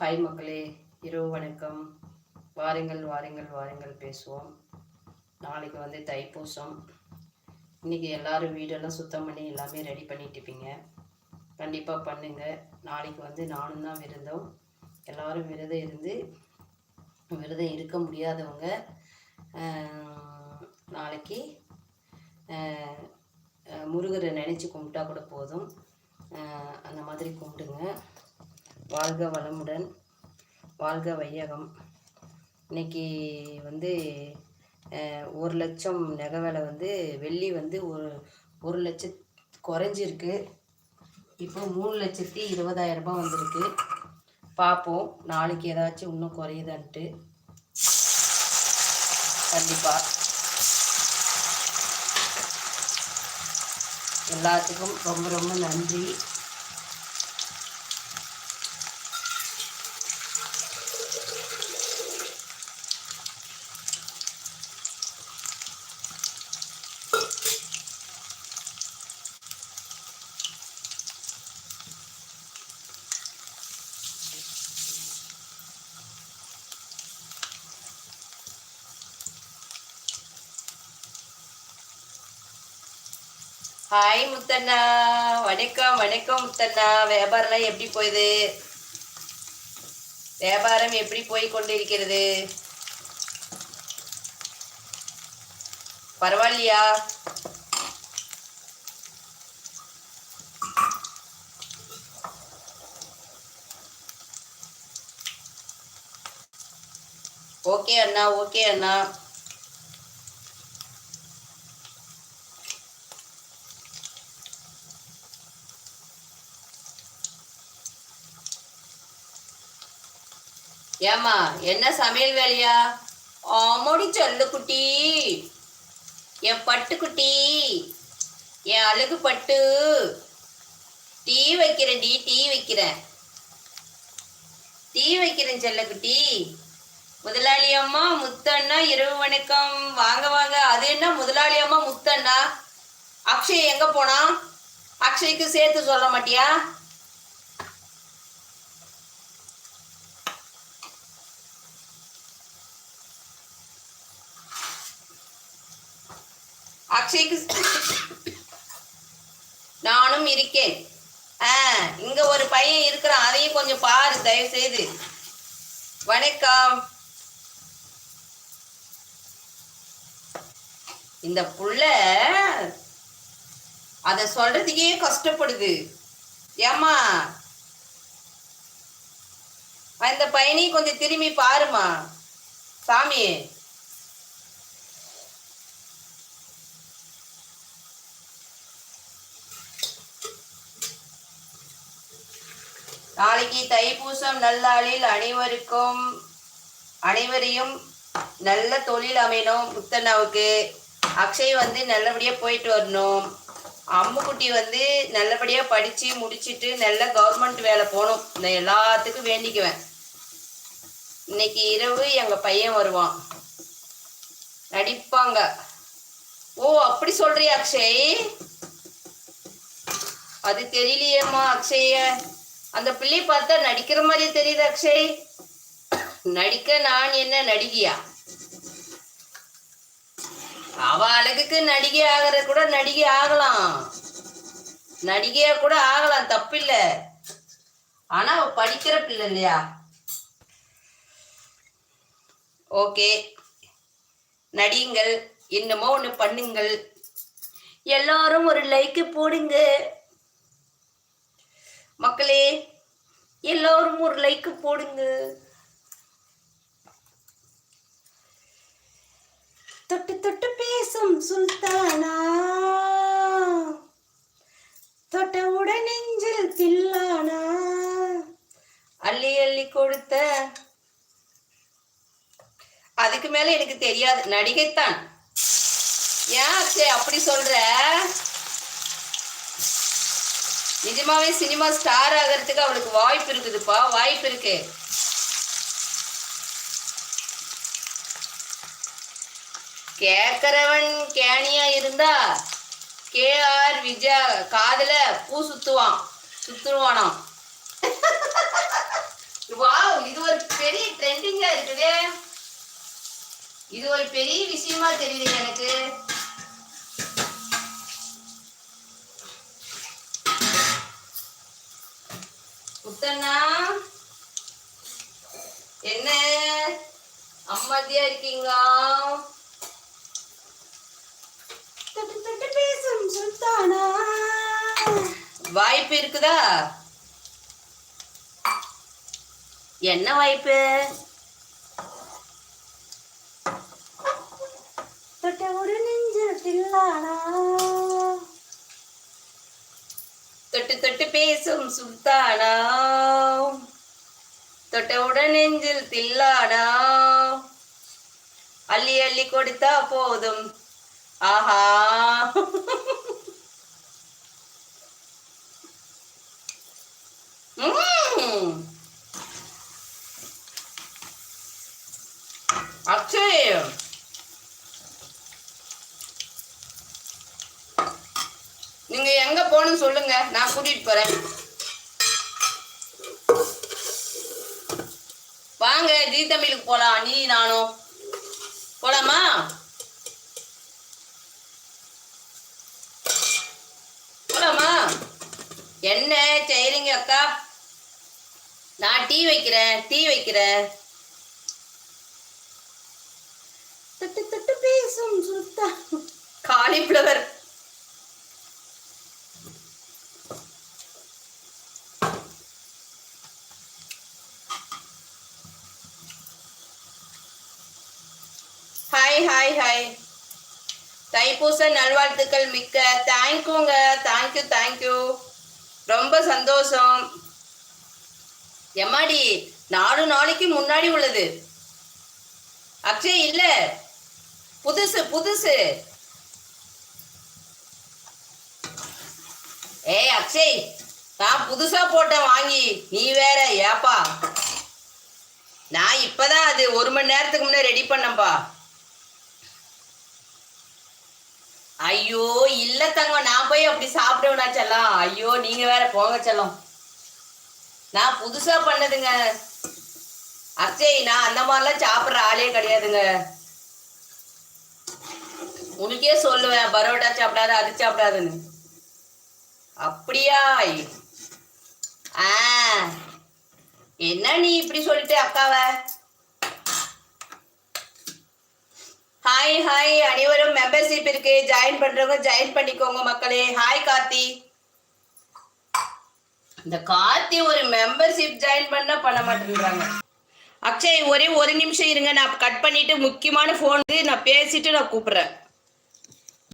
Hi மக்களே இரவு வணக்கம். வாருங்கள் வாருங்கள் வாருங்கள் பேசுவோம். நாளைக்கு வந்து தைப்பூசம். இன்றைக்கி எல்லோரும் வீடெல்லாம் சுத்தம் பண்ணி எல்லாமே ரெடி பண்ணிட்டு இருப்பீங்க. கண்டிப்பாக பண்ணுங்க. நாளைக்கு வந்து நானும் தான் விரதம். எல்லோரும் விரதம் இருந்து விரதம் இருக்க முடியாதவங்க நாளைக்கு முருகரை நினச்சி கும்பிட்டா கூட போதும். அந்த மாதிரி கும்பிடுங்க. வாழ்க வளமுடன் வாழ்க வையகம். இன்னைக்கு வந்து ஒரு லட்சம் நகை விலை வந்து வெள்ளி வந்து ஒரு ஒரு லட்சத் குறைஞ்சிருக்கு. இப்போ மூணு லட்சத்தி இருபதாயிரம் ரூபாய் வந்திருக்கு. பார்ப்போம் நாளைக்கு ஏதாச்சும் இன்னும் குறையுதான்ட்டு. கண்டிப்பாக எல்லாத்துக்கும் ரொம்ப ரொம்ப நன்றி. ஹாய் முத்தண்ணா. வணக்கம் வணக்கம் முத்தண்ணா. வியாபாரம்லாம் எப்படி போகுது? வியாபாரம் எப்படி போய் கொண்டிருக்கிறது? பரவாயில்லையா? ஓகே அண்ணா ஓகே அண்ணா. ஏம்மா என்ன சமையல் வேலையா? ஆமாடி குட்டி. என் பட்டுக்குட்டி என் அழகு பட்டு. டீ வைக்கிறேன் டீ டீ வைக்கிறேன். டீ வைக்கிறேன் செல்லக்குட்டி முதலாளி அம்மா முத்தண்ணா இரவு வணக்கம். வாங்க வாங்க. அது என்ன முதலாளி அம்மா முத்தண்ணா? அக்ஷய் எங்க போனா அக்ஷய்க்கு சேர்த்து சொல்ல மாட்டியா? அக்ஷய்க்கு நானும் இருக்கேன். ஆ இங்க ஒரு பையன் இருக்கிறான். அதையும் கொஞ்சம் பாரு தயவு செய்து வணக்கம். இந்த புள்ள அதை சொல்றதுக்கே கஷ்டப்படுது. ஏம்மா? அந்த பையனையும் கொஞ்சம் திரும்பி பாருமா சாமி நாளைக்கு தைப்பூசம் நல்லாளில் அனைவருக்கும் அனைவரையும் நல்ல தொழில் அமையணும். புத்தண்ணாவுக்கு அக்ஷய் வந்து நல்லபடியாக போயிட்டு வரணும். அம்முக்குட்டி வந்து நல்லபடியாக படித்து முடிச்சுட்டு நல்ல கவர்மெண்ட் வேலை போகணும். நான் எல்லாத்துக்கும் வேண்டிக்குவேன். இன்னைக்கு இரவு எங்கள் பையன் வருவான். நடிப்பாங்க. ஓ அப்படி சொல்றியா அக்ஷய்? அது தெரியலையேம்மா அக்ஷய. அந்த பிள்ளை பார்த்தா நடிக்கிற மாதிரி தெரியுது அக்ஷய். நடிக்க நான் என்ன நடிகையா? அவ அழகுக்கு நடிகை ஆகிற கூட நடிகை ஆகலாம். நடிகையா கூட ஆகலாம் தப்பில்ல. ஆனா அவ படிக்கிற பிள்ளை இல்லையா? ஓகே. நடிங்கள் என்னமோ ஒன்று பண்ணுங்கள். எல்லாரும் ஒரு லைக்கு போடுங்க. மக்களே எல்லோரும் ஒரு லைக்கு போடுங்க. தொட்டு தொட்டு பேசும் சுல்தானா? தொட்டவுடன் நெஞ்சில் தில்லானா? அள்ளி அள்ளி கொடுத்த. அதுக்கு மேல எனக்கு தெரியாது. நடிகைத்தான். ஏன் அப்படி சொல்ற? நிஜமாவே சினிமா ஸ்டார் ஆகிறதுக்கு அவளுக்கு வாய்ப்பு இருக்குதுப்பா வாய்ப்பு இருக்கு. கேட்கறவன் கேணியா இருந்தா கே ஆர் விஜயா காதல பூ சுத்துவான் சுத்துருவானாம். வாவ் இது ஒரு பெரிய ட்ரெண்டிங்கா இருக்குதே. இது ஒரு பெரிய விஷயமா தெரியுது எனக்கு. முத்தண்ணா? என்ன? அம்மாதியா இருக்கீங்களா தட்டு தட்டு பேசும் சுல்தானா வாய்ப்பு இருக்குதா? என்ன வாய்ப்பு? தொட்ட ஒரு நெஞ்சு தில்லானா? தொட்டு தொட்டு பேசும் சுல்தானா தொட்டவுடன் நெஞ்சில் தில்லானா அள்ளி அள்ளி கொடுத்தா போதும். ஆஹா ம்ம். அக்ஷய் நீங்க எங்க போகணும்னு சொல்லுங்க. நான் கூட்டிட்டு போறேன். வாங்க ஜி தமிழுக்கு போலாம். நீ நானும். போலாமா? போலாமா? என்ன? செய்றீங்க அக்கா. நான் டீ வைக்கிறேன். டீ வைக்கிறேன். தட்டு தட்டு பேசும் சுத்தா காலிஃப்ளவர் ஹாய் ஹாய் ஹாய் தைப்பூச நல்வாழ்த்துக்கள் மிக்க. தேங்க்யூங்க தேங்க்யூ தேங்க்யூ ரொம்ப சந்தோஷம். எம்மாடி நாலு நாளைக்கு முன்னாடி உள்ளது. அக்ஷய் இல்ல. புதுசு புதுசு. ஏய் அக்ஷய் நான் புதுசா போட்டேன் வாங்கி. நீ வேற ஏப்பா. நான் இப்பதான் அது ஒரு மணி நேரத்துக்கு முன்னே ரெடி பண்ணப்பா ஐயோ இல்ல தங்கம் நான் போய் அப்படி சாப்பிடுவேனா செல்லம் ஐயோ நீங்க வேற போங்க செல்லம். நான் புதுசா பண்ணதுங்க. அக்ஷய் நான் அந்த மாதிரிலாம் சாப்பிட்ற ஆளே கிடையாதுங்க. உனக்கே சொல்லுவேன் பரோட்டா சாப்பிடாத அது சாப்பிடாதுன்னு. அப்படியா? ஆ. என்ன நீ இப்படி சொல்லிட்டு அக்காவை? ஹாய் ஹாய் அனைவரும் மெம்பர்ஷிப் இருக்கு. ஜாயின் பண்றவங்க ஜாயின் பண்ணிக்கோங்க மக்களே. ஹாய் கார்த்தி. இந்த கார்த்தி ஒரு மெம்பர்ஷிப் ஜாயின் பண்ணா பண்ண மாட்டேன்றாங்க. அக்ஷய் ஒரே ஒரு நிமிஷம் இருங்க. நான் கட் பண்ணிட்டு முக்கியமான ஃபோன் நான் பேசிட்டு நான் கூப்பிடுறேன்.